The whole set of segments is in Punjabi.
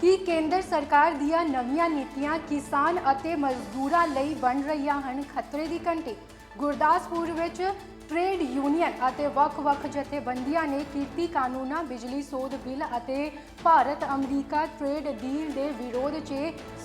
ਕਿ ਕੇਂਦਰ ਸਰਕਾਰ ਦੀਆਂ ਨਵੀਆਂ ਨੀਤੀਆਂ ਕਿਸਾਨ ਅਤੇ ਮਜ਼ਦੂਰਾਂ ਲਈ ਬਣ ਰਹੀਆਂ ਹਨ ਖਤਰੇ ਦੀ ਘੰਟੀ। ਗੁਰਦਾਸਪੁਰ ਵਿੱਚ ਟ੍ਰੇਡ ਯੂਨੀਅਨ ਅਤੇ ਵੱਖ-ਵੱਖ ਜਥੇਬੰਦੀਆਂ ਨੇ ਕੀਤੀ ਕਾਨੂੰਨਾਂ, ਬਿਜਲੀ ਸੋਧ ਬਿੱਲ ਅਤੇ ਭਾਰਤ ਅਮਰੀਕਾ ਟ੍ਰੇਡ ਡੀਲ ਦੇ ਵਿਰੋਧ 'ਚ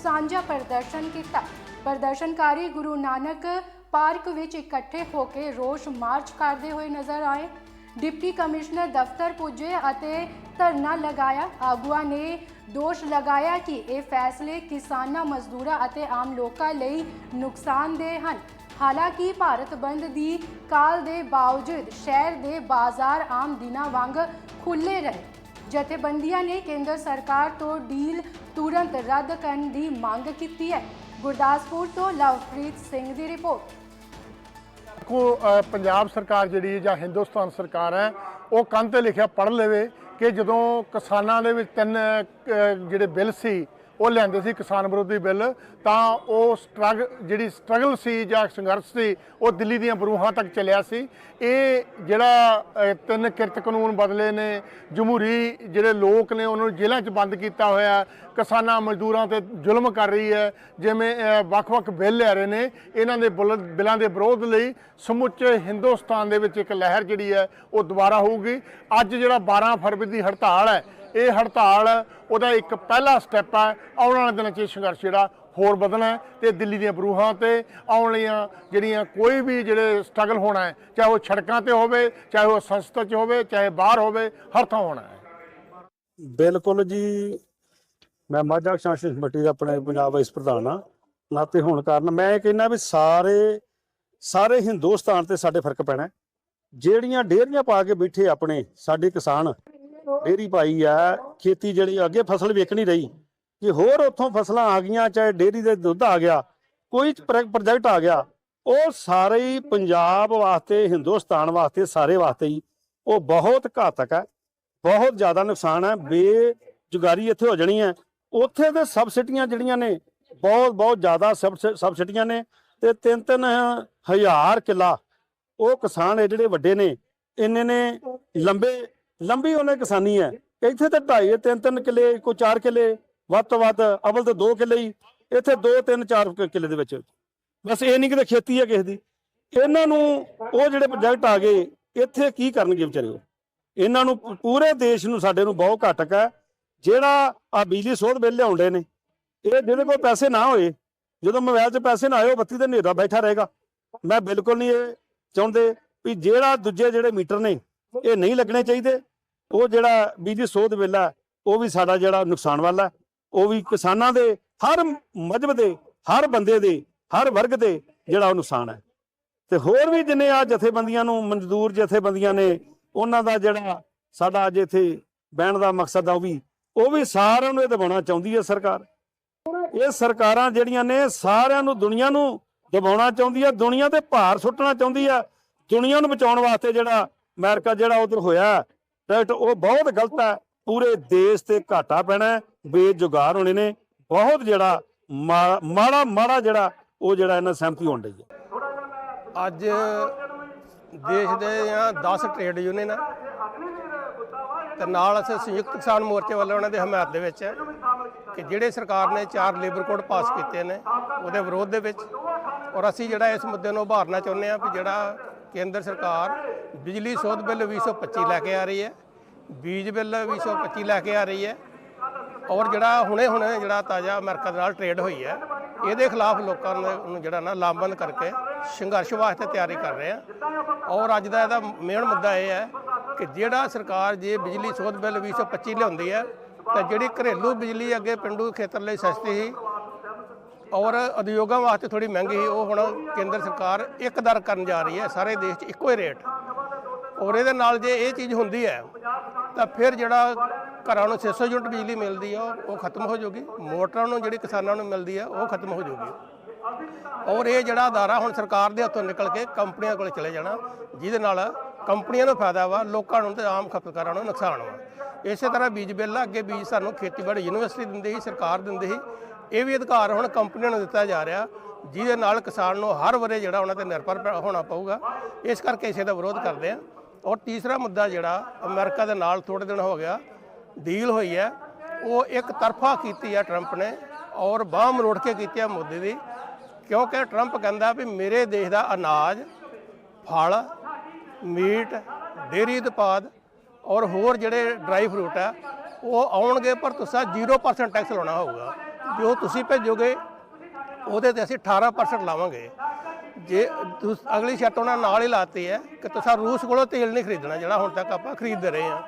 ਸਾਂਝਾ ਪ੍ਰਦਰਸ਼ਨ ਕੀਤਾ। ਪ੍ਰਦਰਸ਼ਨਕਾਰੀ ਗੁਰੂ ਨਾਨਕ ਪਾਰਕ ਵਿੱਚ ਇਕੱਠੇ ਹੋ ਕੇ ਰੋਸ ਮਾਰਚ ਕਰਦੇ ਹੋਏ ਨਜ਼ਰ ਆਏ। ਡਿਪਟੀ ਕਮਿਸ਼ਨਰ ਦਫ਼ਤਰ ਪੁੱਜੇ ਅਤੇ ਧਰਨਾ ਲਗਾਇਆ। ਆਗੂਆਂ ਨੇ ਦੋਸ਼ ਲਗਾਇਆ ਕਿ ਇਹ ਫੈਸਲੇ ਕਿਸਾਨਾਂ, ਮਜ਼ਦੂਰਾਂ ਅਤੇ ਆਮ ਲੋਕਾਂ ਲਈ ਨੁਕਸਾਨਦੇਹ ਹਨ। ਹਾਲਾਂਕਿ ਭਾਰਤ ਬੰਦ ਦੀ ਕਾਲ ਦੇ ਬਾਵਜੂਦ ਸ਼ਹਿਰ ਦੇ ਬਾਜ਼ਾਰ ਆਮ ਦਿਨਾਂ ਵਾਂਗ ਖੁੱਲੇ ਰਹੇ। ਜਥੇਬੰਦੀਆਂ ਨੇ ਕੇਂਦਰ ਸਰਕਾਰ ਤੋਂ ਡੀਲ ਤੁਰੰਤ ਰੱਦ ਕਰਨ ਦੀ ਮੰਗ ਕੀਤੀ ਹੈ। ਗੁਰਦਾਸਪੁਰ ਤੋਂ ਲਵਪ੍ਰੀਤ ਸਿੰਘ ਦੀ ਰਿਪੋਰਟ। ਕੋ ਪੰਜਾਬ ਸਰਕਾਰ ਜਿਹੜੀ ਜਾਂ ਹਿੰਦੁਸਤਾਨ ਸਰਕਾਰ ਹੈ ਉਹ ਕੰਨ ਤੇ ਲਿਖਿਆ ਪੜ੍ਹ ਲਵੇ ਕਿ ਜਦੋਂ ਕਿਸਾਨਾਂ ਦੇ ਵਿੱਚ ਤਿੰਨ ਜਿਹੜੇ ਬਿੱਲ ਸੀ ਉਹ ਲਿਆਂਦੇ ਸੀ ਕਿਸਾਨ ਵਿਰੋਧੀ ਬਿੱਲ, ਤਾਂ ਉਹ ਸਟਰਗ, ਜਿਹੜੀ ਸਟਰਗਲ ਸੀ ਜਾਂ ਸੰਘਰਸ਼ ਸੀ, ਉਹ ਦਿੱਲੀ ਦੀਆਂ ਬਰੂਹਾਂ ਤੱਕ ਚੱਲਿਆ ਸੀ। ਇਹ ਜਿਹੜਾ ਤਿੰਨ ਕਿਰਤ ਕਾਨੂੰਨ ਬਦਲੇ ਨੇ, ਜਮਹੂਰੀ ਜਿਹੜੇ ਲੋਕ ਨੇ, ਉਹਨਾਂ ਨੂੰ ਜੇਲ੍ਹਾਂ 'ਚ ਬੰਦ ਕੀਤਾ ਹੋਇਆ, ਕਿਸਾਨਾਂ, ਮਜ਼ਦੂਰਾਂ ਤੇ ਜ਼ੁਲਮ ਕਰ ਰਹੀ ਹੈ, ਜਿਵੇਂ ਵੱਖ-ਵੱਖ ਬਿੱਲ ਲਿਆ ਰਹੇ ਨੇ, ਇਹਨਾਂ ਦੇ ਬੁਲ- ਬਿੱਲਾਂ ਦੇ ਵਿਰੋਧ ਲਈ ਸਮੁੱਚੇ ਹਿੰਦੁਸਤਾਨ ਦੇ ਵਿੱਚ ਇੱਕ ਲਹਿਰ ਜਿਹੜੀ ਹੈ, ਉਹ ਦੁਬਾਰਾ ਹੋਊਗੀ। ਅੱਜ ਜਿਹੜਾ 12 ਫਰਵਰੀ ਦੀ ਹੜਤਾਲ ਹੈ ਇਹ ਹੜਤਾਲ ਉਹਦਾ ਇੱਕ ਪਹਿਲਾ ਸਟੈਪ ਹੈ। ਆਉਣ ਵਾਲੇ ਦਿਨਾਂ 'ਚ ਇਹ ਸੰਘਰਸ਼ ਜਿਹੜਾ ਹੋਰ ਵਧਣਾ ਹੈ ਤੇ ਦਿੱਲੀ ਦੀਆਂ ਬਰੂਹਾਂ ਤੇ ਆਉਣ ਵਾਲੀਆਂ ਜਿਹੜੀਆਂ ਕੋਈ ਵੀ ਜਿਹੜੇ ਸਟਰਗਲ ਹੋਣਾ ਹੈ, ਚਾਹੇ ਉਹ ਸੜਕਾਂ ਤੇ ਹੋਵੇ, ਚਾਹੇ ਉਹ ਸੰਸਥਾ 'ਚ ਹੋਵੇ, ਚਾਹੇ ਬਾਹਰ ਹੋਵੇ, ਹਰ ਥਾਂ ਹੋਣਾ ਹੈ। ਬਿਲਕੁਲ ਜੀ। ਮੈਂ ਮਾਝਾ ਸ਼ਾਸਨ ਕਮੇਟੀ ਦਾ ਆਪਣੇ ਪੰਜਾਬ ਵਾਈਸ ਪ੍ਰਧਾਨ ਆ ਨਾਤੇ ਹੋਣ ਕਾਰਨ ਮੈਂ ਇਹ ਕਹਿੰਦਾ ਵੀ ਸਾਰੇ ਸਾਰੇ ਹਿੰਦੁਸਤਾਨ ਤੇ ਸਾਡੇ ਫ਼ਰਕ ਪੈਣਾ ਜਿਹੜੀਆਂ ਡੇਅਰੀਆਂ ਪਾ ਕੇ ਬੈਠੇ ਆਪਣੇ, ਸਾਡੇ ਕਿਸਾਨ ਡੇਅਰੀ ਪਾਈ ਆ, ਖੇਤੀ ਜਿਹੜੀ ਅੱਗੇ ਫਸਲ ਵੇਖਣੀ ਰਹੀ। ਕਿ ਹੋਰ ਉੱਥੋਂ ਫਸਲਾਂ ਆ ਗਈਆਂ, ਚਾਹੇ ਡੇਅਰੀ ਦੇ ਦੁੱਧ ਆ ਗਿਆ, ਕੋਈ ਪ੍ਰੋਜੈਕਟ ਆ ਗਿਆ, ਉਹ ਸਾਰੇ ਹੀ ਪੰਜਾਬ ਵਾਸਤੇ, ਹਿੰਦੁਸਤਾਨ ਵਾਸਤੇ, ਸਾਰੇ ਵਾਸਤੇ ਹੀ, ਉਹ ਬਹੁਤ ਘਾਤਕ ਹੈ, ਬਹੁਤ ਜ਼ਿਆਦਾ ਨੁਕਸਾਨ ਹੈ, ਬੇਜੁਗਾਰੀ ਇੱਥੇ ਹੋ ਜਾਣੀ ਹੈ। ਉੱਥੇ ਦੇ ਸਬਸਿਡੀਆਂ ਜਿਹੜੀਆਂ ਨੇ, ਬਹੁਤ ਬਹੁਤ ਜ਼ਿਆਦਾ ਸਬਸ- ਸਬਸਿਡੀਆਂ ਨੇ, ਤੇ ਤਿੰਨ ਤਿੰਨ ਹਜ਼ਾਰ ਕਿੱਲਾ ਉਹ ਕਿਸਾਨ ਜਿਹੜੇ ਵੱਡੇ ਨੇ, ਇੰਨੇ ਨੇ ਲੰਬੇ ਲੰਬੀ ਉਹਨੇ ਕਿਸਾਨੀ ਹੈ। ਇੱਥੇ ਤੇ ਢਾਈ ਤਿੰਨ ਤਿੰਨ ਕਿੱਲੇ, ਕੋਈ ਚਾਰ ਕਿੱਲੇ, ਵੱਧ ਤੋਂ ਵੱਧ ਅਵਲ ਤੇ 2 ਕਿੱਲੇ ਹੀ। ਇੱਥੇ 2 3 4 ਕਿੱਲੇ ਦੇ ਵਿੱਚ। ਬਸ ਇਹ ਨਹੀਂ ਕਿ ਖੇਤੀ ਹੈ ਕਿਸੇ ਦੀ। ਇਹਨਾਂ ਨੂੰ ਉਹ ਜਿਹੜੇ ਪ੍ਰੋਜੈਕਟ ਆ ਗਏ, ਇੱਥੇ ਕੀ ਕਰਨਗੇ ਵਿਚਾਰੇ ਉਹ? ਇਹਨਾਂ ਨੂੰ ਪੂਰੇ ਦੇਸ਼ ਨੂੰ, ਸਾਡੇ ਨੂੰ ਬਹੁਤ ਘਾਟਕ ਹੈ। ਜਿਹੜਾ ਆ ਬਿਜਲੀ ਸੋਧ ਬਿੱਲ ਲਿਆਉਂਦੇ ਨੇ, ਇਹ ਜਿਹਦੇ ਕੋਲ ਪੈਸੇ ਨਾ ਹੋਏ, ਜਦੋਂ ਮੋਬਾਈਲ 'ਚ ਪੈਸੇ ਨਾ ਆਏ, ਉਹ ਬੱਤੀ ਤੇ ਹਨੇਰਾ ਬੈਠਾ ਰਹੇਗਾ। ਮੈਂ ਬਿਲਕੁਲ ਨਹੀਂ ਇਹ ਚਾਹੁੰਦੇ ਵੀ ਜਿਹੜਾ ਦੂਜੇ ਜਿਹੜੇ ਮੀਟਰ ਨੇ, ਇਹ ਨਹੀਂ ਲੱਗਣੇ ਚਾਹੀਦੇ। ਉਹ ਜਿਹੜਾ ਬੀਜੀ ਸੋਧ ਬਿੱਲ ਹੈ ਉਹ ਵੀ ਸਾਡਾ ਜਿਹੜਾ ਨੁਕਸਾਨ ਵਾਲਾ। ਹੈ, ਉਹ ਵੀ ਕਿਸਾਨਾਂ ਦੇ ਹਰ ਮਜਬ ਦੇ ਹਰ ਬੰਦੇ ਦੇ ਹਰ ਵਰਗ ਦੇ ਜਿਹੜਾ ਉਹ ਨੁਕਸਾਨ ਹੈ। ਤੇ ਹੋਰ ਵੀ ਜਿੰਨੇ ਆ ਜਥੇਬੰਦੀਆਂ ਨੂੰ ਮਜ਼ਦੂਰ ਜਥੇਬੰਦੀਆਂ ਨੇ ਉਹਨਾਂ ਦਾ ਜਿਹੜਾ ਸਾਡਾ ਅੱਜ ਇੱਥੇ ਬਹਿਣ ਦਾ ਮਕਸਦ ਆ ਉਹ ਵੀ ਉਹ ਵੀ ਸਾਰਿਆਂ ਨੂੰ ਇਹ ਦਬਾਉਣਾ ਚਾਹੁੰਦੀ ਹੈ ਸਰਕਾਰ। ਇਹ ਸਰਕਾਰਾਂ ਜਿਹੜੀਆਂ ਨੇ ਸਾਰਿਆਂ ਨੂੰ ਦੁਨੀਆ ਨੂੰ ਦਬਾਉਣਾ ਚਾਹੁੰਦੀ ਹੈ ਦੁਨੀਆ ਤੇ ਭਾਰ ਸੁੱਟਣਾ ਚਾਹੁੰਦੀ ਹੈ। ਦੁਨੀਆ ਨੂੰ ਬਚਾਉਣ ਵਾਸਤੇ ਜਿਹੜਾ ਅਮਰੀਕਾ ਜਿਹੜਾ ਉਧਰ ਹੋਇਆ ਰਾਈਟ ਉਹ ਬਹੁਤ ਗਲਤ ਹੈ। ਪੂਰੇ ਦੇਸ਼ ਤੇ ਘਾਟਾ ਪੈਣਾ ਬੇਜੁਗਾਰ ਹੋਣੇ ਨੇ। ਬਹੁਤ ਜਿਹੜਾ ਮਾ- ਮਾੜਾ ਮਾੜਾ ਜਿਹੜਾ ਉਹ ਜਿਹੜਾ ਇਹਨਾਂ ਸਹਿਮਤੀ ਹੋਣ ਡਈ ਹੈ। ਅੱਜ ਦੇਸ਼ ਦੇ ਆ 10 ਟ੍ਰੇਡ ਯੂਨੀਅਨ ਆ। ਤੇ ਨਾਲ ਅਸੀਂ ਸੰਯੁਕਤ ਕਿਸਾਨ ਮੋਰਚੇ ਵੱਲੋਂ ਉਹਨਾਂ ਦੇ ਹਮਾਇਤ ਦੇ ਵਿੱਚ ਹੈ ਕਿ ਜਿਹੜੇ ਸਰਕਾਰ ਨੇ ਚਾਰ ਲੇਬਰ ਕੋਡ ਪਾਸ ਕੀਤੇ ਨੇ, ਉਹਦੇ ਵਿਰੋਧ ਦੇ ਵਿੱਚ। ਔਰ ਅਸੀਂ ਜਿਹੜਾ ਇਸ ਮੁੱਦੇ ਨੂੰ ਉਭਾਰਨਾ ਚਾਹੁੰਦੇ ਆ ਵੀ ਜਿਹੜਾ ਕੇਂਦਰ ਸਰਕਾਰ ਬਿਜਲੀ ਸੋਧ ਬਿੱਲ 2025 ਲੈ ਕੇ ਆ ਰਹੀ ਹੈ, ਬੀਜ ਬਿੱਲ 2025 ਲੈ ਕੇ ਆ ਰਹੀ ਹੈ ਔਰ ਜਿਹੜਾ ਹੁਣੇ ਹੁਣੇ ਜਿਹੜਾ ਤਾਜ਼ਾ ਅਮਰੀਕਾ ਦੇ ਨਾਲ ਟ੍ਰੇਡ ਹੋਈ ਹੈ, ਇਹਦੇ ਖਿਲਾਫ ਲੋਕਾਂ ਨੂੰ ਜਿਹੜਾ ਨਾ ਲਾਮਬੰਦ ਕਰਕੇ ਸੰਘਰਸ਼ ਵਾਸਤੇ ਤਿਆਰੀ ਕਰ ਰਹੇ ਆ ਔਰ ਅੱਜ ਦਾ ਇਹਦਾ ਮੇਨ ਮੁੱਦਾ ਇਹ ਹੈ ਕਿ ਜਿਹੜਾ ਸਰਕਾਰ ਜੇ ਬਿਜਲੀ ਸੋਧ ਬਿੱਲ 2025 ਲਿਆਉਂਦੀ ਹੈ, ਤਾਂ ਜਿਹੜੀ ਘਰੇਲੂ ਬਿਜਲੀ ਅੱਗੇ ਪਿੰਡੂ ਖੇਤਰ ਲਈ ਸਸਤੀ ਸੀ ਔਰ ਉਦਯੋਗਾਂ ਵਾਸਤੇ ਥੋੜੀ ਮਹਿੰਗੀ ਸੀ, ਉਹ ਹੁਣ ਕੇਂਦਰ ਸਰਕਾਰ ਇੱਕ ਦਰ ਕਰਨ ਜਾ ਰਹੀ ਹੈ, ਸਾਰੇ ਦੇਸ਼ 'ਚ ਇੱਕੋ ਹੀ ਰੇਟ ਔਰ ਇਹਦੇ ਨਾਲ ਜੇ ਇਹ ਚੀਜ਼ ਹੁੰਦੀ ਹੈ, ਤਾਂ ਫਿਰ ਜਿਹੜਾ ਘਰਾਂ ਨੂੰ 600 ਯੂਨਿਟ ਬਿਜਲੀ ਮਿਲਦੀ ਆ ਉਹ ਖਤਮ ਹੋ ਜਾਊਗੀ ਮੋਟਰਾਂ ਨੂੰ ਜਿਹੜੀ ਕਿਸਾਨਾਂ ਨੂੰ ਮਿਲਦੀ ਆ ਉਹ ਖਤਮ ਹੋ ਜਾਊਗੀ ਔਰ ਇਹ ਜਿਹੜਾ ਅਦਾਰਾ ਹੁਣ ਸਰਕਾਰ ਦੇ ਹੱਥੋਂ ਨਿਕਲ ਕੇ ਕੰਪਨੀਆਂ ਕੋਲ ਚਲੇ ਜਾਣਾ, ਜਿਹਦੇ ਨਾਲ ਕੰਪਨੀਆਂ ਨੂੰ ਫਾਇਦਾ ਵਾ, ਲੋਕਾਂ ਨੂੰ ਤੇ ਆਮ ਖਪਤਕਾਰਾਂ ਨੂੰ ਨੁਕਸਾਨ ਵਾ। ਇਸੇ ਤਰ੍ਹਾਂ ਬੀਜ ਬਿੱਲ ਅੱਗੇ ਬੀਜ ਸਾਨੂੰ ਖੇਤੀਬਾੜੀ ਯੂਨੀਵਰਸਿਟੀ ਦਿੰਦੀ ਸੀ, ਸਰਕਾਰ ਦਿੰਦੀ ਸੀ। ਇਹ ਵੀ ਅਧਿਕਾਰ ਹੁਣ ਕੰਪਨੀਆਂ ਨੂੰ ਦਿੱਤਾ ਜਾ ਰਿਹਾ, ਜਿਹਦੇ ਨਾਲ ਕਿਸਾਨ ਨੂੰ ਹਰ ਵਰੇ ਜਿਹੜਾ ਉਹਨਾਂ ਤੇ ਨਿਰਭਰ ਪ- ਹੋਣਾ ਪਊਗਾ। ਇਸ ਕਰਕੇ ਇਸੇ ਦਾ ਵਿਰੋਧ ਕਰਦੇ ਆ। ਔਰ ਤੀਸਰਾ ਮੁੱਦਾ ਜਿਹੜਾ ਅਮਰੀਕਾ ਦੇ ਨਾਲ ਥੋੜੇ ਦਿਨ ਹੋ ਗਿਆ ਡੀਲ ਹੋਈ ਹੈ। ਉਹ ਇੱਕ ਤਰਫਾ ਕੀਤੀ ਹੈ ਟਰੰਪ ਨੇ ਔਰ ਬਾਹ ਮਰੋੜ ਕੇ ਕੀਤੀ ਹੈ ਮੋਦੀ ਦੀ, ਕਿਉਂਕਿ ਟਰੰਪ ਕਹਿੰਦਾ ਵੀ ਮੇਰੇ ਦੇਸ਼ ਦਾ ਅਨਾਜ, ਫਲ, ਮੀਟ ਡੇਰੀ ਉਤਪਾਦ ਔਰ ਹੋਰ ਜਿਹੜੇ ਡਰਾਈ ਫਰੂਟ ਆ ਉਹ ਆਉਣਗੇ, ਪਰ ਤੁਸੀਂ 0% ਟੈਕਸ ਲਾਉਣਾ ਹੋਊਗਾ। ਜੋ ਤੁਸੀਂ ਭੇਜੋਗੇ, ਉਹਦੇ ਤੇ ਅਸੀਂ 18% ਲਾਵਾਂਗੇ। ਜੇ ਤੁਸ- ਅਗਲੀ ਸ਼ਰਤ ਉਹਨਾਂ ਨਾਲ ਹੀ ਲਾਤੀ ਹੈ ਕਿ ਤੁਸੀਂ ਰੂਸ ਕੋਲੋਂ ਤੇਲ ਨਹੀਂ ਖਰੀਦਣਾ ਜਿਹੜਾ ਹੁਣ ਤੱਕ ਆਪਾਂ ਖਰੀਦਦੇ ਰਹੇ ਹਾਂ।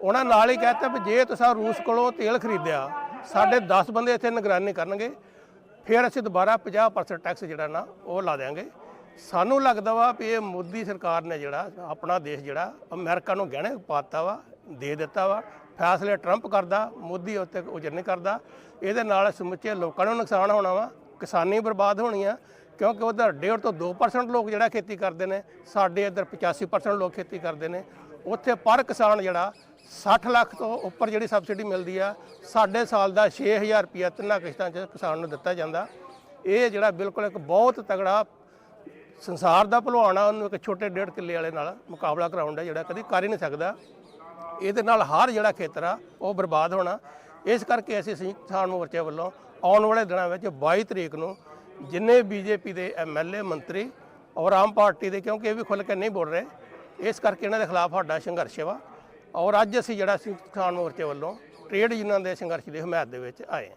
ਉਹਨਾਂ ਨਾਲ ਹੀ ਕਹਿਤਾ ਵੀ ਜੇ ਤੁਸੀਂ ਰੂਸ ਕੋਲੋਂ ਤੇਲ ਖਰੀਦਿਆ, ਸਾਡੇ 10 ਬੰਦੇ ਇੱਥੇ ਨਿਗਰਾਨੀ ਕਰਨਗੇ, ਫਿਰ ਅਸੀਂ ਦੁਬਾਰਾ 50% ਟੈਕਸ ਜਿਹੜਾ ਨਾ ਉਹ ਲਾ ਦਿਆਂਗੇ। ਸਾਨੂੰ ਲੱਗਦਾ ਵਾ ਵੀ ਇਹ ਮੋਦੀ ਸਰਕਾਰ ਨੇ ਜਿਹੜਾ ਆਪਣਾ ਦੇਸ਼ ਜਿਹੜਾ ਅਮਰੀਕਾ ਨੂੰ ਗਹਿਣੇ ਪਾਤਾ ਵਾ, ਦੇ ਦਿੱਤਾ ਵਾ। ਫੈਸਲੇ ਟਰੰਪ ਕਰਦਾ, ਮੋਦੀ ਉੱਤੇ ਉਜਰ ਨਹੀਂ ਕਰਦਾ। ਇਹਦੇ ਨਾਲ ਸਮੁੱਚੇ ਲੋਕਾਂ ਨੂੰ ਨੁਕਸਾਨ ਹੋਣਾ ਵਾ, ਕਿਸਾਨੀ ਬਰਬਾਦ ਹੋਣੀ ਆ ਕਿਉਂਕਿ ਉਧਰ ਡੇਢ ਤੋਂ 2% ਲੋਕ ਜਿਹੜਾ ਖੇਤੀ ਕਰਦੇ ਨੇ, ਸਾਡੇ ਇੱਧਰ 85% ਲੋਕ ਖੇਤੀ ਕਰਦੇ ਨੇ। ਉੱਥੇ ਪਰ ਕਿਸਾਨ ਜਿਹੜਾ 60 ਲੱਖ ਤੋਂ ਉੱਪਰ ਜਿਹੜੀ ਸਬਸਿਡੀ ਮਿਲਦੀ ਆ, ਸਾਡੇ ਸਾਲ ਦਾ 6000 ਰੁਪਇਆ ਤਿੰਨਾਂ ਕਿਸ਼ਤਾਂ 'ਚ ਕਿਸਾਨ ਨੂੰ ਦਿੱਤਾ ਜਾਂਦਾ। ਇਹ ਜਿਹੜਾ ਬਿਲਕੁਲ ਇੱਕ ਬਹੁਤ ਤਗੜਾ ਸੰਸਾਰ ਦਾ ਭਲਵਾਨ ਆ, ਉਹਨੂੰ ਇੱਕ ਛੋਟੇ ਡੇਢ ਕਿੱਲੇ ਵਾਲੇ ਨਾਲ ਮੁਕਾਬਲਾ ਕਰਾਉਣ ਦਾ ਜਿਹੜਾ ਕਦੀ ਕਰ ਹੀ ਨਹੀਂ ਸਕਦਾ। ਇਹਦੇ ਨਾਲ ਹਰ ਜਿਹੜਾ ਖੇਤਰ ਆ, ਉਹ ਬਰਬਾਦ ਹੋਣਾ। ਇਸ ਕਰਕੇ ਅਸੀਂ ਸੰਯੁਕਤ ਕਿਸਾਨ ਮੋਰਚੇ ਵੱਲੋਂ ਆਉਣ ਵਾਲੇ ਦਿਨਾਂ ਵਿੱਚ 22 ਤਰੀਕ ਨੂੰ ਜਿੰਨੇ ਬੀਜੇਪੀ ਦੇ ਐਮਐਲਏ ਮੰਤਰੀ ਔਰ ਆਮ ਪਾਰਟੀ ਦੇ, ਕਿਉਂਕਿ ਇਹ ਵੀ ਖੁੱਲ੍ਹ ਕੇ ਨਹੀਂ ਬੋਲ ਰਹੇ, ਇਸ ਕਰਕੇ ਇਹਨਾਂ ਦੇ ਖਿਲਾਫ ਸਾਡਾ ਸੰਘਰਸ਼ ਵਾ। ਔਰ ਅੱਜ ਅਸੀਂ ਜਿਹੜਾ ਸੰਯੁਕਤ ਕਿਸਾਨ ਮੋਰਚੇ ਵੱਲੋਂ, ਟ੍ਰੇਡ ਯੂਨੀਅਨ ਦੇ ਸੰਘਰਸ਼ ਦੀ ਹਮਾਇਤ ਦੇ ਵਿੱਚ ਆਏ